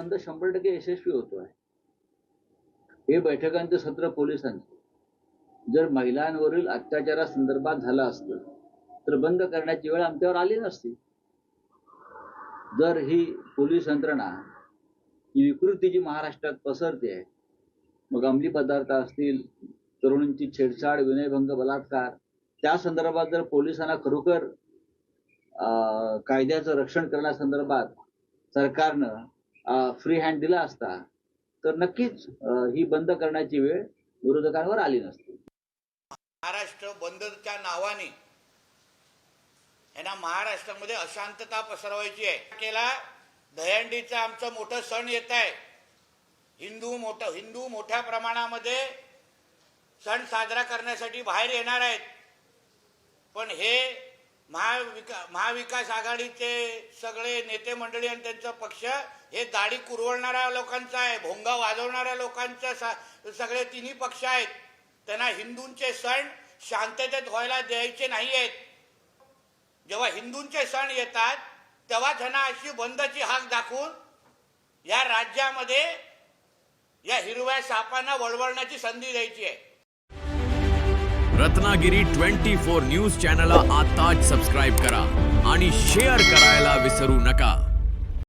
बंद शंभर टक्के यशस्वी होतो आहे हे बैठकांचं सत्र पोलिसांचं. जर महिलांवरील अत्याचारासंदर्भात झालं असतं तर बंद करण्याची वेळ आमच्यावर आली नसती. जर ही पोलीस यंत्रणा ही विकृती जी महाराष्ट्रात पसरते आहे मग अंमली पदार्थ असतील तरुणींची छेडछाड विनयभंग बलात्कार त्या संदर्भात जर पोलिसांना खरोखर कायद्याचं रक्षण करण्यासंदर्भात सरकारनं फ्री हँड दिला असता तर नक्कीच ही बंद करण्याची वेळ विरोधकांवर आली नसती. महाराष्ट्र बंदच्या नावाने यांना महाराष्ट्रामध्ये अशांतता पसरवायची आहे. केला दहंडीचं आमचं मोठं सण येत आहे. हिंदू मोठं हिंदू मोठ्या प्रमाणामध्ये सण साजरा करण्यासाठी बाहेर येणार आहेत. पण हे महाविका महाविकास आघाडीचे सगळे नेते मंडळी आणि त्यांचा पक्ष हे दाढी कुरवळणाऱ्या लोकांचा आहे भोंगा वाजवणाऱ्या लोकांचा सगळे तिन्ही पक्ष आहेत. त्यांना हिंदूंचे सण शांततेत व्हायला द्यायचे नाही आहेत जेव्हा हिंदूंचे सण येतात तेव्हा त्यांना अशी बंदची हाक दाखवून या राज्यामध्ये या हिरव्या सापांना वळवळण्याची संधी द्यायची आहे. रत्नागिरी ट्वेंटी फोर न्यूज चॅनलला आताच सबस्क्राईब करा आणि शेअर करायला विसरू नका.